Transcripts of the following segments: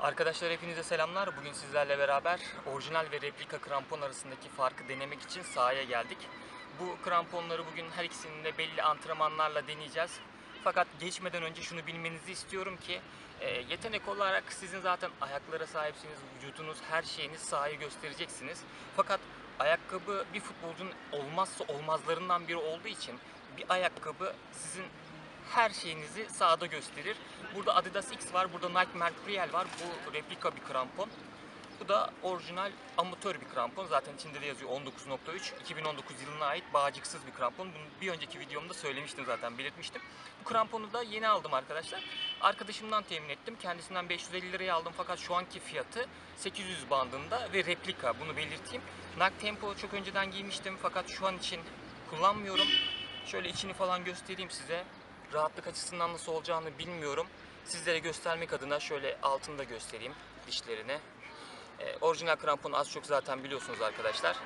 Arkadaşlar hepinize selamlar. Bugün sizlerle beraber orijinal ve replika krampon arasındaki farkı denemek için sahaya geldik. Bu kramponları bugün her ikisini de belli antrenmanlarla deneyeceğiz. Fakat geçmeden önce şunu bilmenizi istiyorum ki e, yetenek olarak sizin zaten ayaklara sahipsiniz, vücudunuz, her şeyiniz sahayı göstereceksiniz. Fakat ayakkabı bir futbolcunun olmazsa olmazlarından biri olduğu için bir ayakkabı sizin her şeyinizi sahada gösterir. Burada Adidas X var, burada Nike Mercurial var. Bu replika bir krampon. Bu da orijinal amatör bir krampon. Zaten içinde de yazıyor 19.3. 2019 yılına ait bağcıksız bir krampon. Bunu bir önceki videomda söylemiştim zaten, belirtmiştim. Bu kramponu da yeni aldım arkadaşlar. Arkadaşımdan temin ettim. Kendisinden 550 liraya aldım fakat şu anki fiyatı 800 bandında ve replika. Bunu belirteyim. Nike Tempo çok önceden giymiştim fakat şu an için kullanmıyorum. Şöyle içini falan göstereyim size. Rahatlık açısından nasıl olacağını bilmiyorum. Sizlere göstermek adına şöyle altında göstereyim dişlerini. Ee, orijinal kramponu az çok zaten biliyorsunuz arkadaşlar.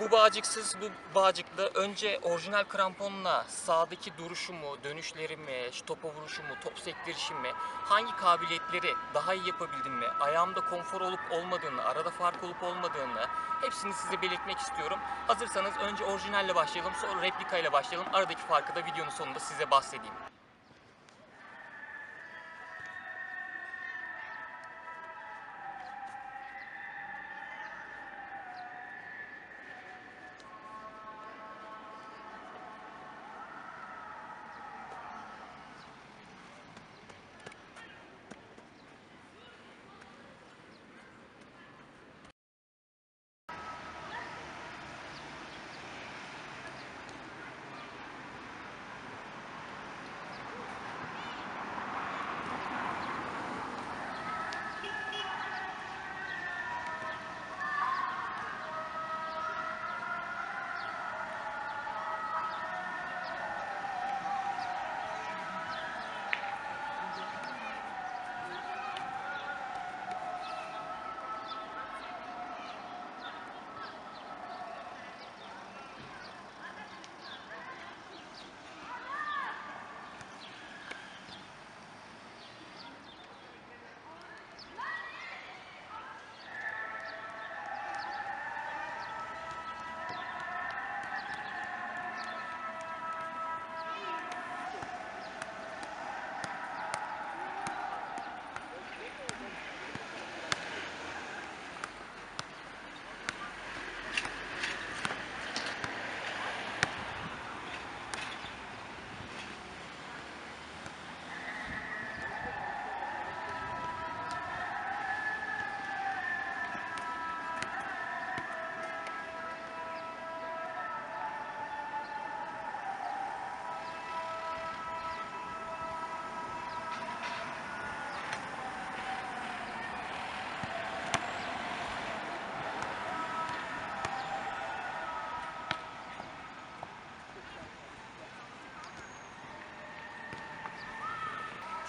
Bu bağcıksız, bu bağcıklı önce orijinal kramponla sağdaki duruşumu, dönüşlerimi, topa vuruşumu, top sektirişimi, hangi kabiliyetleri daha iyi yapabildim mi, ayağımda konfor olup olmadığını, arada fark olup olmadığını hepsini size belirtmek istiyorum. Hazırsanız önce orijinalle başlayalım, sonra replika ile başlayalım. Aradaki farkı da videonun sonunda size bahsedeyim.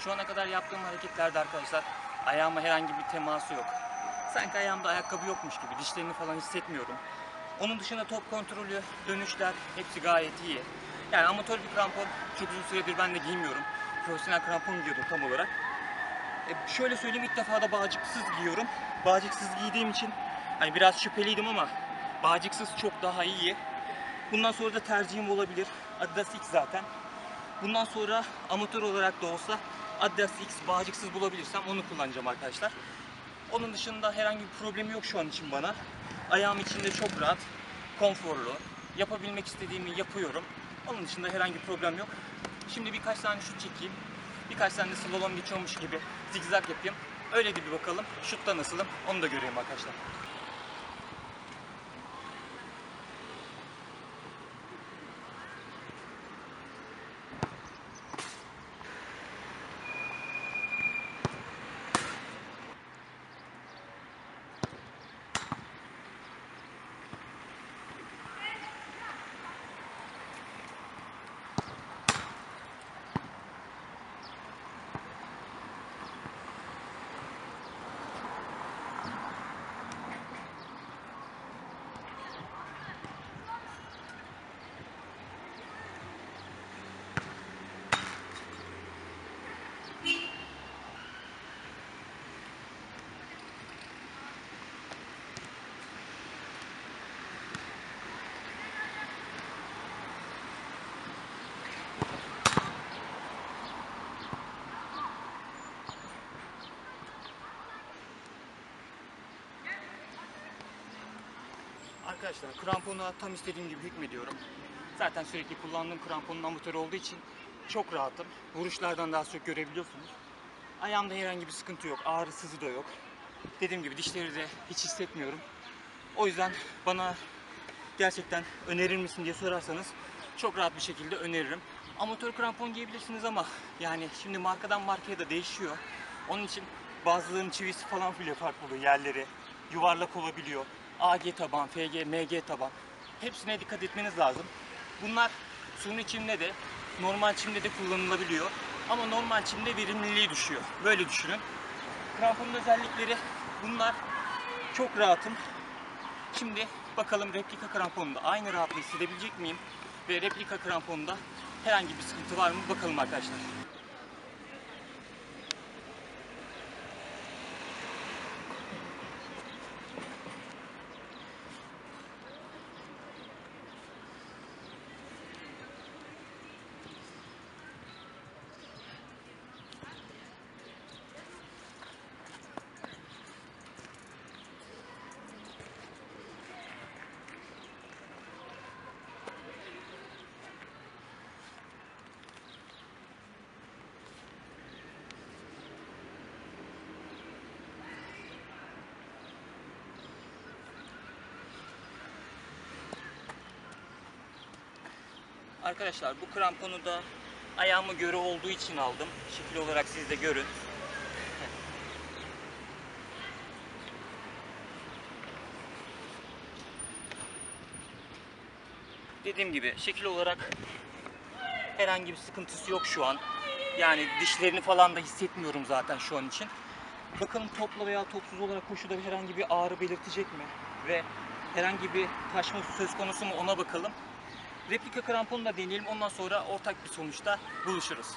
Şu ana kadar yaptığım hareketlerde arkadaşlar ayağıma herhangi bir teması yok. Sanki ayağımda ayakkabı yokmuş gibi dişlerini falan hissetmiyorum. Onun dışında top kontrolü, dönüşler hepsi gayet iyi. Yani amatör bir krampon çok uzun süredir ben de giymiyorum. Profesyonel krampon giyiyordum tam olarak. E, şöyle söyleyeyim ilk defa da bağcıksız giyiyorum. Bağcıksız giydiğim için hani biraz şüpheliydim ama bağcıksız çok daha iyi. Bundan sonra da tercihim olabilir. Adidas X zaten. Bundan sonra amatör olarak da olsa Adidas X bağcıksız bulabilirsem onu kullanacağım arkadaşlar. Onun dışında herhangi bir problemi yok şu an için bana. Ayağım içinde çok rahat, konforlu. Yapabilmek istediğimi yapıyorum. Onun dışında herhangi bir problem yok. Şimdi birkaç tane şut çekeyim. Birkaç tane de slalom geçiyormuş gibi zigzag yapayım. Öyle de bir bakalım. Şutta nasılım onu da göreyim arkadaşlar. Arkadaşlar krampona tam istediğim gibi hükmediyorum. Zaten sürekli kullandığım kramponun amatörü olduğu için çok rahatım. Vuruşlardan daha çok görebiliyorsunuz. Ayağımda herhangi bir sıkıntı yok. Ağrı sızı da yok. Dediğim gibi dişleri de hiç hissetmiyorum. O yüzden bana gerçekten önerir misin diye sorarsanız çok rahat bir şekilde öneririm. Amatör krampon giyebilirsiniz ama yani şimdi markadan markaya da değişiyor. Onun için bazılarının çivisi falan bile farklı oluyor yerleri. Yuvarlak olabiliyor. AG taban, FG, MG taban. Hepsine dikkat etmeniz lazım. Bunlar suni çimde de normal çimde de kullanılabiliyor. Ama normal çimde verimliliği düşüyor. Böyle düşünün. Kramponun özellikleri bunlar. Çok rahatım. Şimdi bakalım replika kramponunda aynı rahatlığı hissedebilecek miyim? Ve replika kramponunda herhangi bir sıkıntı var mı? Bakalım arkadaşlar. Arkadaşlar bu kramponu da ayağıma göre olduğu için aldım. Şekil olarak siz de görün. Dediğim gibi şekil olarak herhangi bir sıkıntısı yok şu an. Yani dişlerini falan da hissetmiyorum zaten şu an için. Bakalım topla veya topsuz olarak koşuda herhangi bir ağrı belirtecek mi? Ve herhangi bir taşma söz konusu mu ona bakalım. Replika kramponu da deneyelim. Ondan sonra ortak bir sonuçta buluşuruz.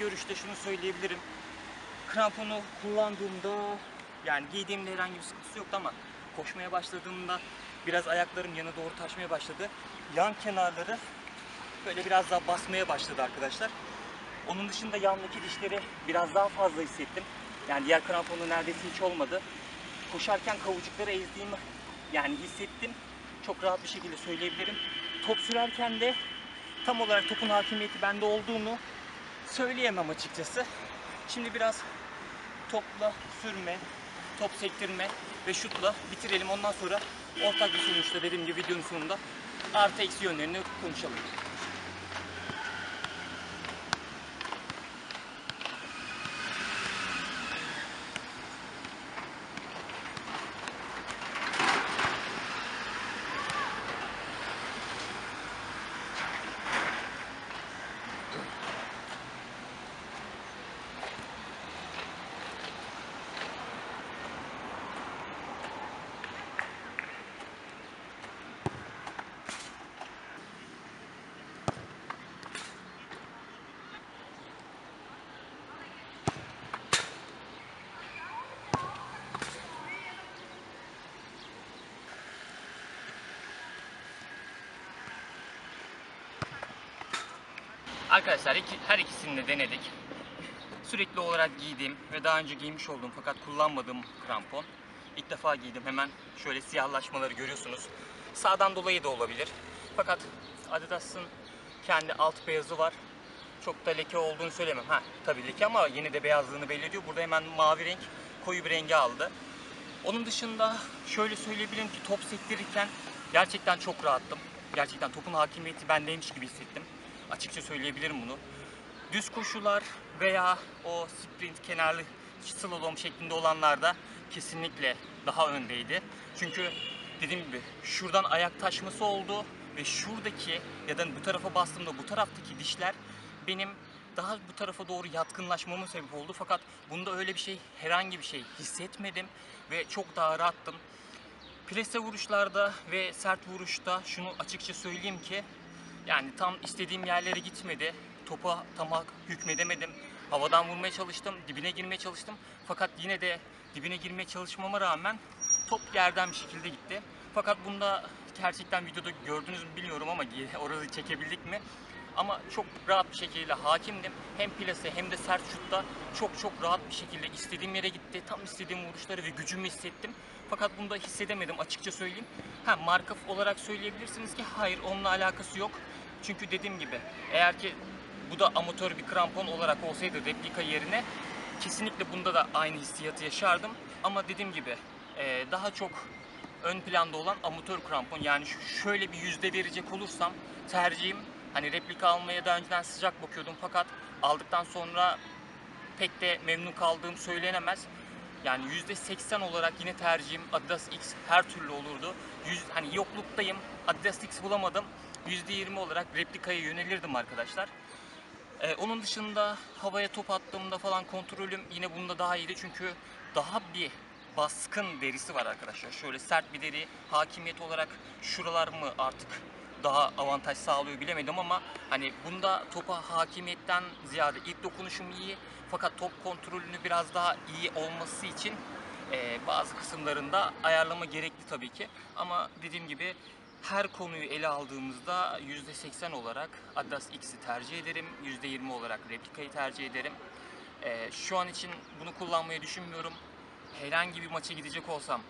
Görüşte şunu söyleyebilirim. Kramponu kullandığımda yani giydiğimde herhangi bir sıkıntısı yoktu ama koşmaya başladığımda biraz ayaklarım yana doğru taşmaya başladı. Yan kenarları böyle biraz daha basmaya başladı arkadaşlar. Onun dışında yandaki dişleri biraz daha fazla hissettim. Yani diğer kramponu neredeyse hiç olmadı. Koşarken kavucukları ezdiğimi yani hissettim. Çok rahat bir şekilde söyleyebilirim. Top sürerken de tam olarak topun hakimiyeti bende olduğunu söyleyemem açıkçası. Şimdi biraz topla sürme, top sektirme ve şutla bitirelim. Ondan sonra ortak bir sonuçta dediğim gibi videonun sonunda artı eksi yönlerini konuşalım. Arkadaşlar iki, her ikisini de denedik. Sürekli olarak giydiğim ve daha önce giymiş olduğum fakat kullanmadığım krampon. İlk defa giydim. Hemen şöyle siyahlaşmaları görüyorsunuz. Sağdan dolayı da olabilir. Fakat Adidas'ın kendi alt beyazı var. Çok da leke olduğunu söylemem. Ha tabii leke ama yine de beyazlığını belli ediyor. Burada hemen mavi renk koyu bir rengi aldı. Onun dışında şöyle söyleyebilirim ki top sektirirken gerçekten çok rahattım. gerçekten topun hakimiyeti bendeymiş gibi hissettim. Açıkça söyleyebilirim bunu. Düz koşular veya o sprint kenarlı slalom şeklinde olanlarda kesinlikle daha öndeydi. Çünkü dediğim gibi şuradan ayak taşması oldu ve şuradaki ya da bu tarafa bastığımda bu taraftaki dişler benim daha bu tarafa doğru yatkınlaşmama sebep oldu. Fakat bunda öyle bir şey, herhangi bir şey hissetmedim ve çok daha rahattım. Prese vuruşlarda ve sert vuruşta şunu açıkça söyleyeyim ki yani tam istediğim yerlere gitmedi. Topa tam hükmedemedim. Havadan vurmaya çalıştım, dibine girmeye çalıştım. Fakat yine de dibine girmeye çalışmama rağmen top yerden bir şekilde gitti. Fakat bunda gerçekten videoda gördünüz mü bilmiyorum ama orada çekebildik mi? Ama çok rahat bir şekilde hakimdim. Hem plase hem de sert şutta çok çok rahat bir şekilde istediğim yere gitti. Tam istediğim vuruşları ve gücümü hissettim. Fakat bunda hissedemedim açıkça söyleyeyim. Ha marka olarak söyleyebilirsiniz ki hayır onunla alakası yok. Çünkü dediğim gibi eğer ki bu da amatör bir krampon olarak olsaydı replika yerine kesinlikle bunda da aynı hissiyatı yaşardım. Ama dediğim gibi eee, daha çok ön planda olan amatör krampon yani şöyle bir yüzde verecek olursam tercihim hani replika almaya daha önceden sıcak bakıyordum fakat aldıktan sonra pek de memnun kaldığım söylenemez. Yani %80 olarak yine tercihim Adidas X her türlü olurdu. Yüz, hani yokluktayım, Adidas X bulamadım. %20 olarak replikaya yönelirdim arkadaşlar. Ee, onun dışında havaya top attığımda falan kontrolüm yine bunda daha iyiydi çünkü daha bir baskın derisi var arkadaşlar. Şöyle sert bir deri, hakimiyet olarak şuralar mı artık daha avantaj sağlıyor bilemedim ama hani bunda topa hakimiyetten ziyade ilk dokunuşum iyi fakat top kontrolünü biraz daha iyi olması için e, bazı kısımlarında ayarlama gerekli tabii ki ama dediğim gibi her konuyu ele aldığımızda %80 olarak Adidas X'i tercih ederim. %20 olarak replikayı tercih ederim. Ee, şu an için bunu kullanmayı düşünmüyorum. Herhangi bir maça gidecek olsam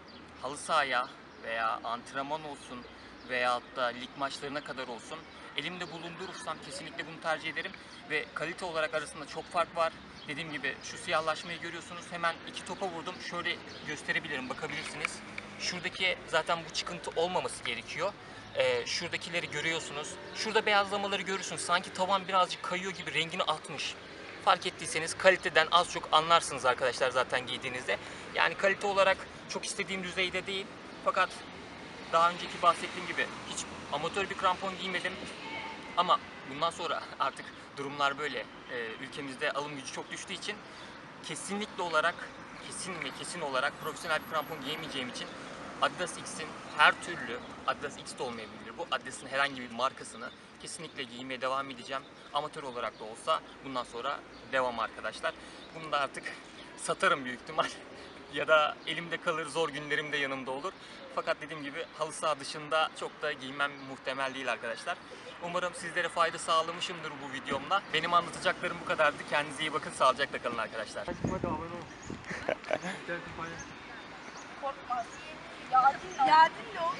halı sahaya veya antrenman olsun veyahut da lig maçlarına kadar olsun elimde bulundurursam kesinlikle bunu tercih ederim ve kalite olarak arasında çok fark var. Dediğim gibi şu siyahlaşmayı görüyorsunuz. Hemen iki topa vurdum. Şöyle gösterebilirim, bakabilirsiniz. Şuradaki zaten bu çıkıntı olmaması gerekiyor. Ee, şuradakileri görüyorsunuz. Şurada beyazlamaları görürsünüz. Sanki tavan birazcık kayıyor gibi rengini atmış. Fark ettiyseniz kaliteden az çok anlarsınız arkadaşlar zaten giydiğinizde. Yani kalite olarak çok istediğim düzeyde değil. Fakat daha önceki bahsettiğim gibi hiç amatör bir krampon giymedim. Ama bundan sonra artık durumlar böyle. Ee, ülkemizde alım gücü çok düştüğü için kesinlikle olarak kesin ve kesin olarak profesyonel bir krampon giyemeyeceğim için Adidas X'in her türlü Adidas X de olmayabilir. Bu Adidas'ın herhangi bir markasını kesinlikle giymeye devam edeceğim. Amatör olarak da olsa bundan sonra devam arkadaşlar. Bunu da artık satarım büyük ihtimal. ya da elimde kalır zor günlerim de yanımda olur. Fakat dediğim gibi halı saha dışında çok da giymem muhtemel değil arkadaşlar. Umarım sizlere fayda sağlamışımdır bu videomda. Benim anlatacaklarım bu kadardı. Kendinize iyi bakın. Sağlıcakla kalın arkadaşlar. Korkmaz. Yadin Yadin ne oldu?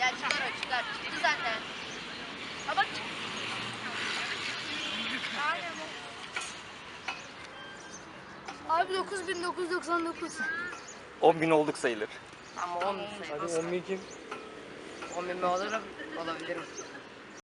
Ya çıkar o çıkar. Çıktı zaten. Ha bak çıktı. Abi 9999. 10 bin olduk sayılır. Ama 10 Hadi 10 bin kim? 10 bin mi olurum? Olabilirim.